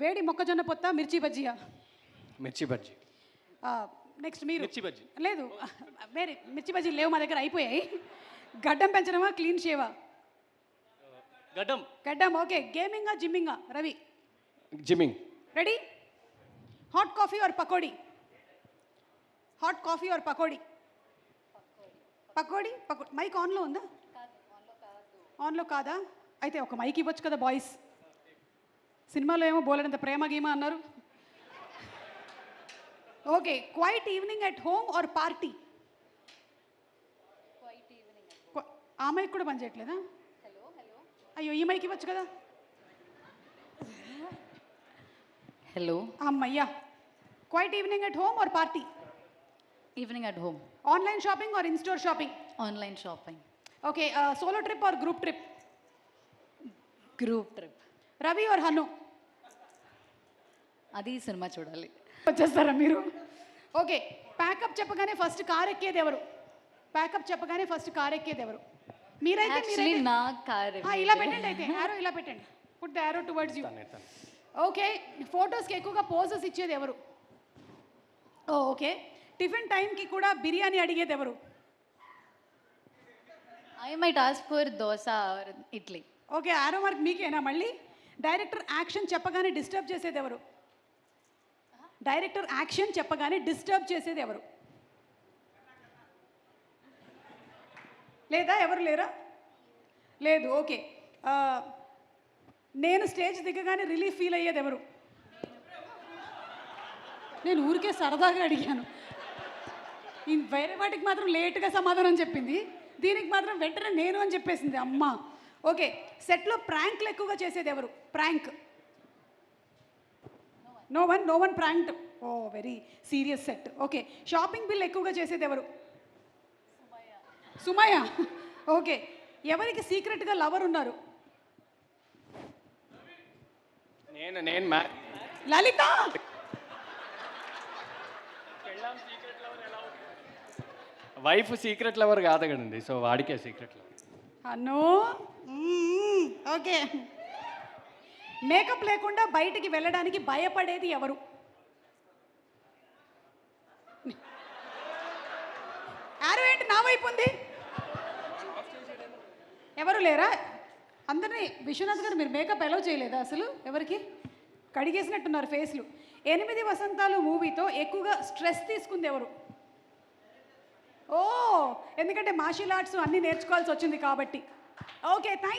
వేడి మొక్కజొన్న పొత్త మిర్చి బజ్జియా? మిర్చి బజ్జీ. నెక్స్ట్ మీరు. మిర్చి బజ్జీ. లేదు వేరే మిర్చి బజ్జీలు లేవు మా దగ్గర అయిపోయాయి. గడ్డం పెంచడమా క్లీన్ షేవా గడ్డం గడ్డం ఓకే. గేమింగా జిమ్మింగా Ravi? Gymming. Ready? Hot coffee or pakodi? Hot coffee or pakodi? Pakodi పకో mic ఆన్లో ఉందా? ఆన్లో కాదా? అయితే ఒక మైక్ ఇవ్వచ్చు కదా బాయ్స్. సినిమాలో ఏమో బోలెడంత ప్రేమ గీమ అన్నారు. Okay quiet evening at home or party? ఆ మైక్ కూడా పనిచేయట్లేదా అయ్యో ఈ మైక్ ఇవ్వచ్చు కదా? హలో. అమ్మయ్యా quiet evening at home or party? Evening at home. Online shopping or in store shopping? Online shopping. Okay solo trip or group trip? Group trip. Ravi or Hanu? అది cinema చూడాలి. వచ్చేస్తారా మీరు? Okay pack up చెప్పగానే first car ఎక్కేది ఎవరు? Pack up చెప్పగానే first car ఎక్కేది ఎవరు? మీరైతే నా కార్ ఇలా పెట్టండి అయితే యారో ఇలా పెట్టండి. Put the arrow towards you okay ఫొటోస్కి ఎక్కువగా పోజెస్ ఇచ్చేది ఎవరు? ఓకే. టిఫిన్ టైంకి కూడా బిర్యానీ అడిగేది ఎవరు? I might ask for dosa or idli. Okay arrow mark మీకేనా మళ్ళీ? డైరెక్టర్ యాక్షన్ చెప్పగానే డిస్టర్బ్ చేసేది ఎవరు డైరెక్టర్ యాక్షన్ చెప్పగానే డిస్టర్బ్ చేసేది ఎవరు లేదా ఎవరు లేరా? లేదు ఓకే నేను స్టేజ్ దిగగానే రిలీఫ్ ఫీల్ అయ్యేది ఎవరు నేను ఊరికే సరదాగా అడిగాను. వేరే వాటికి మాత్రం లేట్గా సమాధానం చెప్పింది. దీనికి మాత్రం వెంటనే నేను అని చెప్పేసింది అమ్మ. ఓకే సెట్లో ప్రాంక్లు ఎక్కువగా చేసేది ఎవరు? Prank. No one no one prank oh very serious set. Okay shopping bill ఎక్కువగా చేసేది ఎవరు? సుమయ్య. ఓకే ఎవరికి సీక్రెట్గా లవర్ ఉన్నారు? నేను నేను లలిత! వైఫ్ సీక్రెట్ లవర్ కాదు కదండి సో వాడికే సీక్రెట్ లవర్. అన్నో మ్మ్. ఓకే. మేకప్ లేకుండా బయటికి వెళ్ళడానికి భయపడేది ఎవరు? ఆరో ఏంటి నా వైపు ఉంది? ఎవరు లేరా? అందరినీ విశ్వనాథ్ గారు మీరు మేకప్ ఎలా చేయలేదా అసలు? ఎవరికి? కడిగేసినట్టున్నారు ఫేస్లు. ఎనిమిది వసంతాలు మూవీతో ఎక్కువగా స్ట్రెస్ తీసుకుంది ఎవరు? ఎందుకంటే మార్షల్ ఆర్ట్స్ అన్నీ నేర్చుకోవాల్సి వచ్చింది కాబట్టి. Okay thank